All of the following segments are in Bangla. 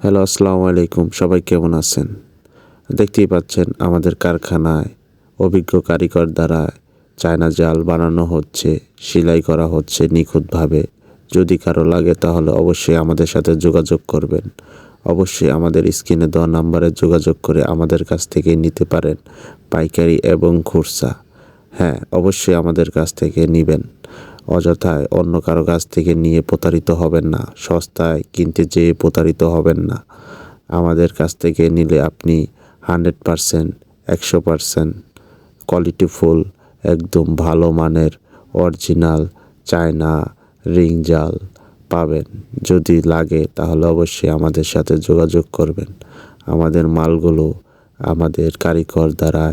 হ্যালো, আসসালামু আলাইকুম। সবাই কেমন আছেন? দেখতেই পাচ্ছেন আমাদের কারখানায় অভিজ্ঞ কারিগর দ্বারা চায়না জাল বানানো হচ্ছে, সেলাই করা হচ্ছে নিখুঁতভাবে। যদি কারও লাগে তাহলে অবশ্যই আমাদের সাথে যোগাযোগ করবেন। অবশ্যই আমাদের স্ক্রিনে দেওয়া নাম্বারে যোগাযোগ করে আমাদের কাছ থেকে নিতে পারেন পাইকারি এবং খুরসা। হ্যাঁ অবশ্যই আমাদের কাছ থেকে নেবেন। অযথায় অন্য কারও কাছ থেকে নিয়ে প্রতারিত হবেন না, সস্তায় কিনতে যেয়ে প্রতারিত হবেন না। আমাদের কাছ থেকে নিলে আপনি হান্ড্রেড পারসেন্ট, একশো পারসেন্ট কোয়ালিটিফুল, একদম ভালো মানের অরিজিনাল চায়না রিং জাল পাবেন। যদি লাগে তাহলে অবশ্যই আমাদের সাথে যোগাযোগ করবেন। আমাদের মালগুলো আমাদের কারিগর দ্বারা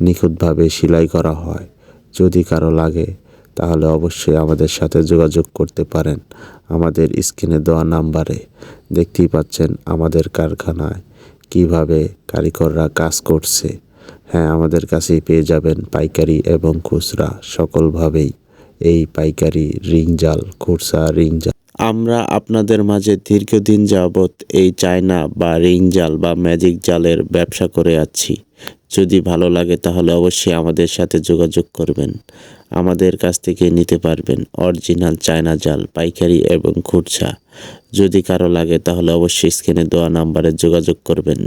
নিখুঁতভাবে সেলাই করা হয়। যদি কারও লাগে তাহলে অবশ্যই আমাদের সাথে যোগাযোগ করতে পারেন। আমাদের স্ক্রিনে দেওয়া নাম্বারে দেখতেই পাচ্ছেন আমাদের কারখানায় কীভাবে কারিগররা কাজ করছে। হ্যাঁ আমাদের কাছেই পেয়ে যাবেন পাইকারি এবং খুচরা সকলভাবেই। এই পাইকারি রিং জাল, খুচরা রিং জাল। আমরা আপনাদের মাঝে দীর্ঘদিন যাবৎ এই চায়না বা রিং জাল বা ম্যাজিক জালের ব্যবসা করে আছি। যদি ভালো লাগে তাহলে অবশ্যই আমাদের সাথে যোগাযোগ করবেন আমাদের কাছ থেকে নিতে পারবেন অরিজিনাল চায়না জাল, পাইকারি এবং খুচরা যদি কারও লাগে তাহলে অবশ্যই স্ক্রিনে দেওয়া নাম্বারে যোগাযোগ করবেন।